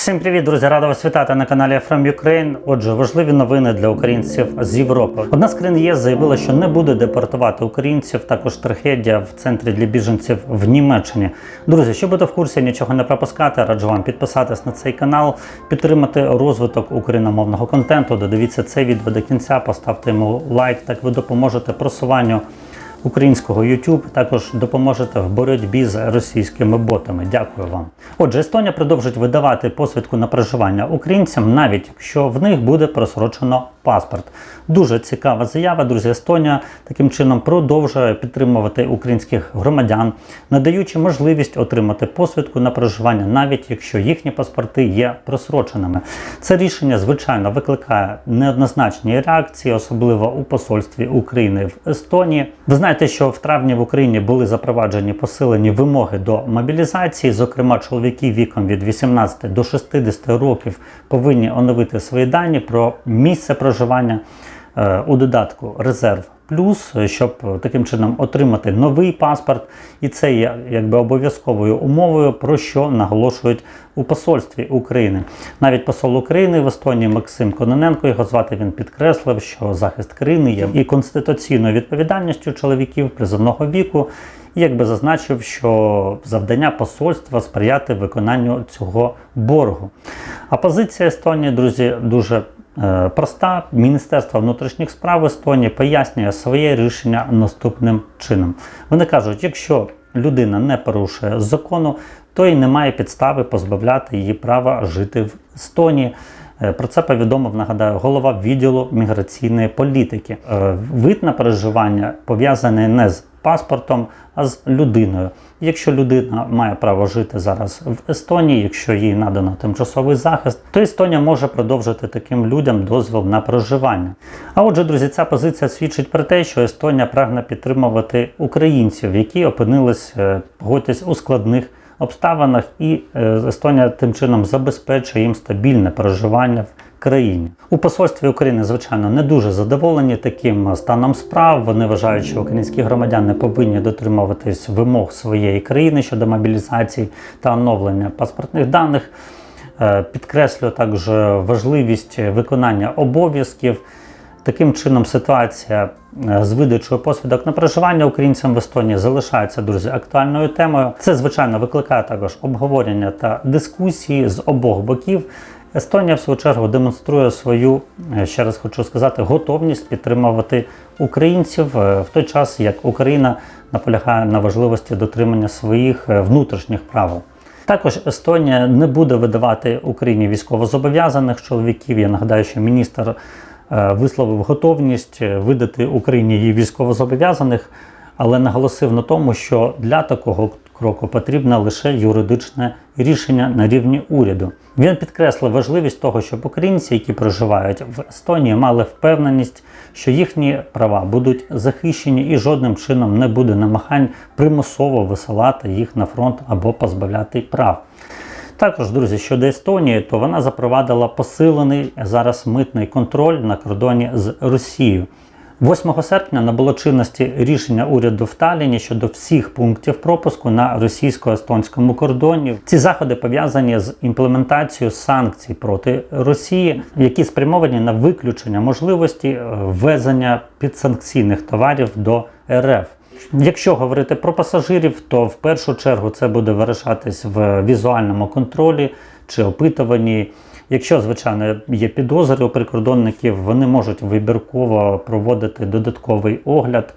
Всім привіт, друзі! Рада вас вітати на каналі From Ukraine. Отже, важливі новини для українців з Європи. Одна з країн ЄС заявила, що не буде депортувати українців. Також трагедія в центрі для біженців в Німеччині. Друзі, щоб бути в курсі, нічого не пропускати, раджу вам підписатись на цей канал, підтримати розвиток україномовного контенту. Додивіться це відео до кінця, поставте йому лайк. Так ви допоможете просуванню українського YouTube, також допоможете в боротьбі з російськими ботами. Дякую вам. Отже, Естонія продовжить видавати посвідку на проживання українцям, навіть якщо в них буде просрочено паспорт. Дуже цікава заява. Друзі, Естонія таким чином продовжує підтримувати українських громадян, надаючи можливість отримати посвідку на проживання, навіть якщо їхні паспорти є просроченими. Це рішення, звичайно, викликає неоднозначні реакції, особливо у посольстві України в Естонії. Ви знаєте, що в травні в Україні були запроваджені посилені вимоги до мобілізації. Зокрема, чоловіки віком від 18 до 60 років повинні оновити свої дані про місце проживання е, у додатку Резерв Плюс, щоб таким чином отримати новий паспорт, і це є якби обов'язковою умовою, про що наголошують у посольстві України. Навіть посол України в Естонії Максим Кононенко його звати. Він підкреслив, що захист країни є і конституційною відповідальністю чоловіків призовного віку. І якби зазначив, що завдання посольства сприяти виконанню цього боргу. А позиція Естонії, друзі, дуже е, проста. Міністерство внутрішніх справ Естонії пояснює своє рішення наступним чином. Вони кажуть, якщо людина не порушує закону, то й немає підстави позбавляти її права жити в Естонії. Е, Про це повідомив, нагадаю, голова відділу міграційної політики. Е, Вид на переживання пов'язаний не з паспортом, а з людиною. Якщо людина має право жити зараз в Естонії, якщо їй надано тимчасовий захист, то Естонія може продовжити таким людям дозвіл на проживання. А отже, друзі, ця позиція свідчить про те, що Естонія прагне підтримувати українців, які опинились е, погодьтесь, у складних обставинах, і е, Естонія тим чином забезпечує їм стабільне проживання в країні. У посольстві України, звичайно, не дуже задоволені таким станом справ. Вони вважають, що українські громадяни повинні дотримуватись вимог своєї країни щодо мобілізації та оновлення паспортних даних. Е, Підкреслюю також важливість виконання обов'язків. Таким чином, ситуація е, з видачою посвідок на проживання українцям в Естонії залишається друзі актуальною темою. Це звичайно викликає також обговорення та дискусії з обох боків. Естонія, в свою чергу, демонструє свою, е, ще раз хочу сказати, готовність підтримувати українців е, в той час, як Україна наполягає на важливості дотримання своїх внутрішніх правил. Також Естонія не буде видавати Україні військовозобов'язаних чоловіків. Я нагадаю, що міністр висловив готовність е, видати Україні її військовозобов'язаних, але наголосив на тому, що для такого кроку потрібне лише юридичне рішення на рівні уряду. Він підкреслив важливість того, щоб українці, які проживають в Естонії, мали впевненість, що їхні права будуть захищені і жодним чином не буде намагань примусово висилати їх на фронт або позбавляти прав. Також, друзі, щодо Естонії, то вона запровадила посилений зараз митний контроль на кордоні з Росією. 8 серпня набуло чинності рішення уряду в Талліні щодо всіх пунктів пропуску на російсько-естонському кордоні. Ці заходи пов'язані з імплементацією санкцій проти Росії, які спрямовані на виключення можливості ввезення підсанкційних товарів до РФ. Якщо говорити про пасажирів, то в першу чергу це буде вирішатись в візуальному контролі чи опитуванні. Якщо, звичайно, є підозри у прикордонників, вони можуть вибірково проводити додатковий огляд,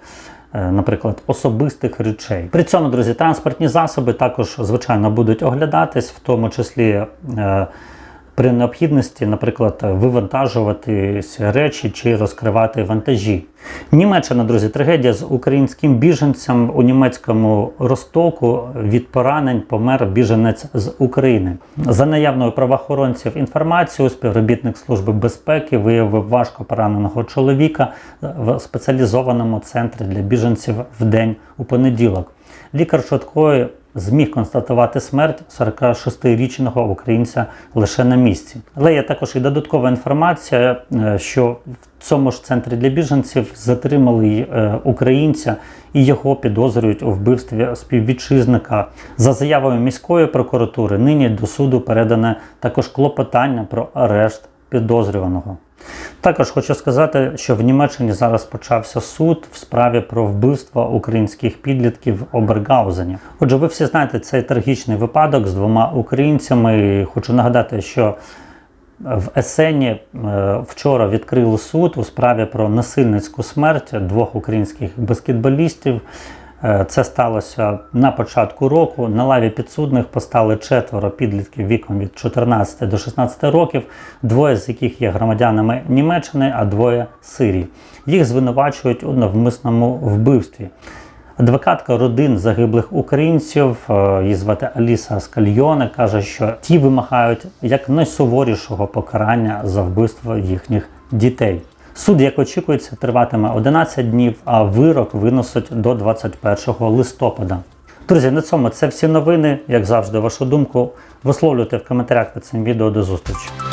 е, наприклад, особистих речей. При цьому, друзі, транспортні засоби також, звичайно, будуть оглядатись, в тому числі. е, При необхідності, наприклад, вивантажувати речі чи розкривати вантажі. Німеччина, друзі, трагедія з українським біженцем у німецькому Ростоку від поранень помер біженець з України. За наявною правоохоронців інформацією, співробітник служби безпеки виявив важко пораненого чоловіка в спеціалізованому центрі для біженців в день у понеділок. Лікар швидкої зміг констатувати смерть 46-річного українця лише на місці. Але є також і додаткова інформація, е, що в цьому ж центрі для біженців затримали е, українця і його підозрюють у вбивстві співвітчизника. За заявою міської прокуратури, нині до суду передане також клопотання про арешт підозрюваного. Також хочу сказати, що в Німеччині зараз почався суд в справі про вбивство українських підлітків Обергаузені. Отже, ви всі знаєте цей трагічний випадок з двома українцями. Хочу нагадати, що в Есені е, вчора відкрили суд у справі про насильницьку смерть двох українських баскетболістів. Е, Це сталося на початку року. На лаві підсудних постали четверо підлітків віком від 14 до 16 років, двоє з яких є громадянами Німеччини, а двоє Сирії. Їх звинувачують у навмисному вбивстві. Адвокатка родин загиблих українців, е, її звати Аліса Скальйоне, каже, що ті вимагають як найсуворішого покарання за вбивство їхніх дітей. Суд, як очікується, триватиме 11 днів, а вирок виносить до 21 листопада. Друзі, на цьому це всі новини. Як завжди, вашу думку висловлюйте в коментарях під цим відео. До зустрічі.